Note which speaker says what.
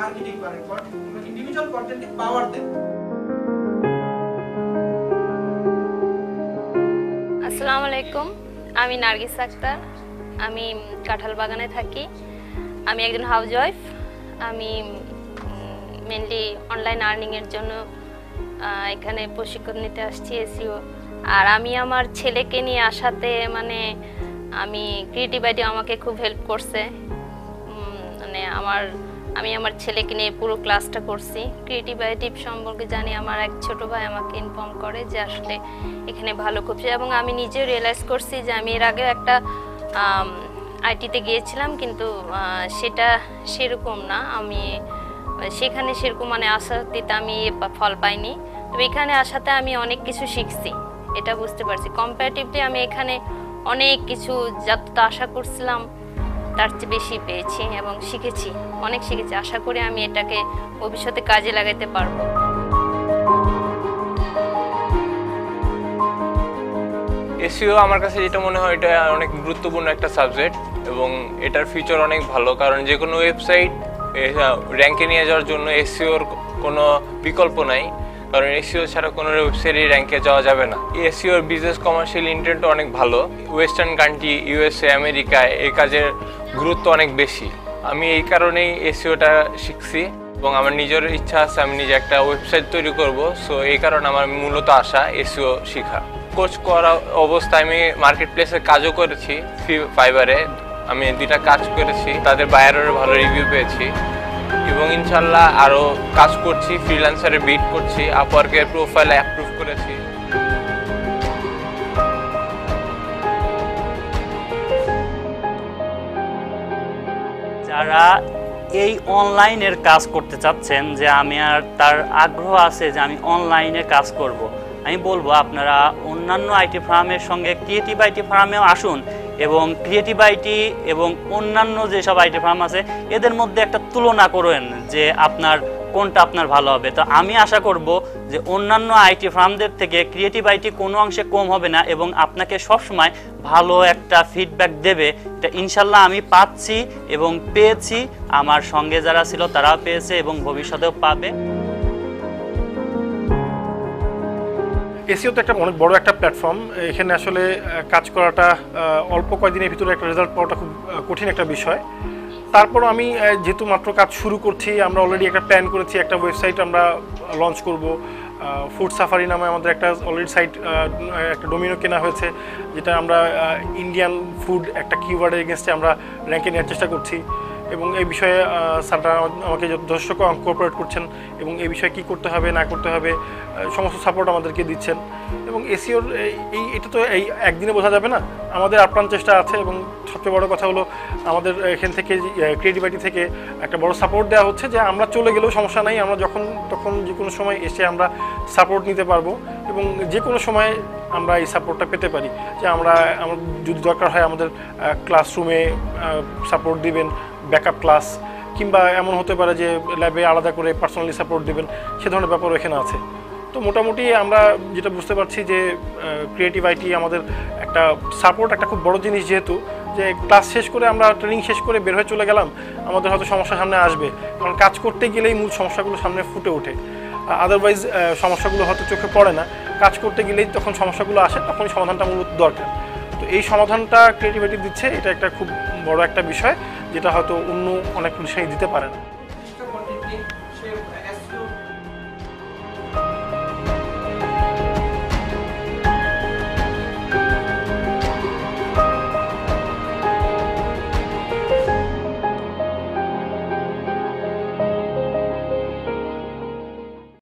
Speaker 1: Marketing করেন individual কন্টেন্টকে পাওয়ার দেন।
Speaker 2: আসসালামু আলাইকুম, আমি নার্গিস আক্তার, আমি কাঁঠাল বাগানে থাকি। আমি একজন হাউস ওয়াইফ আমি মেনলি অনলাইন আর্নিংয়ের জন্য এখানে প্রশিক্ষণ নিতে আসছি এসিও আর আমি আমার ছেলেকে নিয়ে আসাতে মানে আমি ক্রিয়েটিভ আইডিয়া আমাকে খুব হেল্প করছে। মানে আমার, আমি আমার ছেলেকে নিয়ে পুরো ক্লাসটা করছি। ক্রিয়েটিভ আইটিভ সম্পর্কে জানি আমার এক ছোট ভাই আমাকে ইনফর্ম করে যে আসলে এখানে ভালো খুব এবং আমি নিজেও রিয়েলাইজ করছি যে আমি এর আগে একটা আইটিতে গিয়েছিলাম কিন্তু সেটা সেরকম না। আমি, সেখানে সেরকম মানে আশাতীত আমি ফল পাইনি। তবে এখানে আসাতে আমি অনেক কিছু শিখছি, এটা বুঝতে পারছি। কম্পারেটিভলি আমি এখানে অনেক কিছু যতটা আশা করছিলাম তার চেয়ে বেশি পেয়েছি এবং শিখেছি, অনেক শিখেছি। আশা করি আমি এটাকে ভবিষ্যতে কাজে লাগাতে পারব।
Speaker 3: এসিও আমার কাছে যেটা মনে হয় এটা অনেক গুরুত্বপূর্ণ একটা সাবজেক্ট এবং এটার ফিচার অনেক ভালো। কারণ যে কোনো ওয়েবসাইট র্যাঙ্কে নিয়ে যাওয়ার জন্য এসিওর কোনো বিকল্প নাই। কারণ এসিও ছাড়া কোনো ওয়েবসাইটে র্যাঙ্কে যাওয়া যাবে না। এসিওর বিজনেস কমার্শিয়াল ইন্টেন্ট অনেক ভালো। ওয়েস্টার্ন কান্ট্রি ইউএসএ আমেরিকায় এই কাজের গুরুত্ব অনেক বেশি। আমি এই কারণেই এসিওটা শিখছি এবং আমার নিজের ইচ্ছা আছে আমি নিজে একটা ওয়েবসাইট তৈরি করব। সো এই কারণে আমার মূলত আশা এসিও শেখা। কোচ করা অবস্থায় আমি মার্কেট প্লেসে কাজও করেছি ফি ফাইবারে আমি দুইটা কাজ করেছি। তাদের বাইরের ভালো রিভিউ পেয়েছি। এবং ইনশাল্লাহ আরও কাজ করছি ফ্রিল্যান্সারে বিট করছি আপওয়ার্কের প্রোফাইল অ্যাপ্রুভ করেছি
Speaker 4: যারা এই অনলাইনের কাজ করতে চাচ্ছেন যে আমি আর তার আগ্রহ আছে যে আমি অনলাইনে কাজ করব। আমি বলব আপনারা অন্যান্য আইটি ফার্মের সঙ্গে ক্রিয়েটিভ আইটি ফার্মেও আসুন এবং ক্রিয়েটিভ আইটি এবং অন্যান্য যেসব আইটি ফার্ম আছে, এদের মধ্যে একটা তুলনা করেন যে আপনার কোনটা আপনার ভালো হবে। তো আমি আশা করব যে অন্যান্য আইটি ফার্মদের থেকে ক্রিয়েটিভ আইটি কোনো অংশে কম হবে না এবং আপনাকে সবসময় ভালো একটা ফিডব্যাক দেবে। এটা ইনশাল্লাহ আমি পাচ্ছি এবং পেয়েছি। আমার সঙ্গে যারা ছিল তারাও পেয়েছে এবং ভবিষ্যতেও পাবে।
Speaker 5: এসিও তো একটা অনেক বড় একটা প্ল্যাটফর্ম এখানে আসলে কাজ করাটা অল্প কয়েকদিনের ভিতরে একটা রেজাল্ট পাওয়াটা খুব কঠিন একটা বিষয়। তারপর আমি যেহেতু মাত্র কাজ শুরু করছি, আমরা অলরেডি একটা প্ল্যান করেছি, একটা ওয়েবসাইট আমরা লঞ্চ করব। ফুড সাফারি নামে আমাদের একটা অলরেডি সাইট একটা ডোমিনো কেনা হয়েছে, যেটা আমরা ইন্ডিয়ান ফুড একটা কিওয়ার্ডের এগেনস্টে আমরা র্যাঙ্কে নেওয়ার চেষ্টা করছি। এবং এই বিষয়ে স্যাররা আমাকে যথেষ্ট কোঅপারেট করছেন এবং এই বিষয়ে কী করতে হবে, না করতে হবে সমস্ত সাপোর্ট আমাদেরকে দিচ্ছেন। এবং এসিওর, এই এটা তো এই একদিনে বোঝা যাবে না, আমাদের আপ্রাণ চেষ্টা আছে এবং সবচেয়ে বড় কথা হলো আমাদের এখান থেকে ক্রিয়েটিভিটি থেকে একটা বড় সাপোর্ট দেওয়া হচ্ছে যে আমরা চলে গেলেও সমস্যা নাই, আমরা যখন, তখন যে কোনো সময় এসে আমরা সাপোর্ট নিতে পারব এবং যে কোনো সময় আমরা এই সাপোর্টটা পেতে পারি। যে আমরা, আমার যদি দরকার হয় আমাদের ক্লাসরুমে সাপোর্ট দিবেন ব্যাকআপ ক্লাস কিংবা এমন হতে পারে যে ল্যাবে আলাদা করে পার্সোনালি সাপোর্ট দেবেন, সে ধরনের ব্যাপারও এখানে আছে। তো মোটামুটি আমরা যেটা বুঝতে পারছি যে ক্রিয়েটিভ আইটি আমাদের একটা সাপোর্ট একটা খুব বড় জিনিস যেহেতু, যে ক্লাস শেষ করে আমরা ট্রেনিং শেষ করে বের হয়ে চলে গেলাম, আমাদের হয়তো সমস্যা সামনে আসবে। কারণ কাজ করতে গেলেই মূল সমস্যাগুলো সামনে ফুটে ওঠে। আদারওয়াইজ সমস্যাগুলো হয়তো চোখে পড়ে না। কাজ করতে গেলেই তখন সমস্যাগুলো আসে, তখনই সমাধানটা মূলত দরকার। তো এই সমাধানটা ক্রিয়েটিভিটি দিচ্ছে, এটা একটা খুব বড় একটা বিষয়, যেটা হয়তো অন্য অনেক অনুষ্ঠানই দিতে পারে না।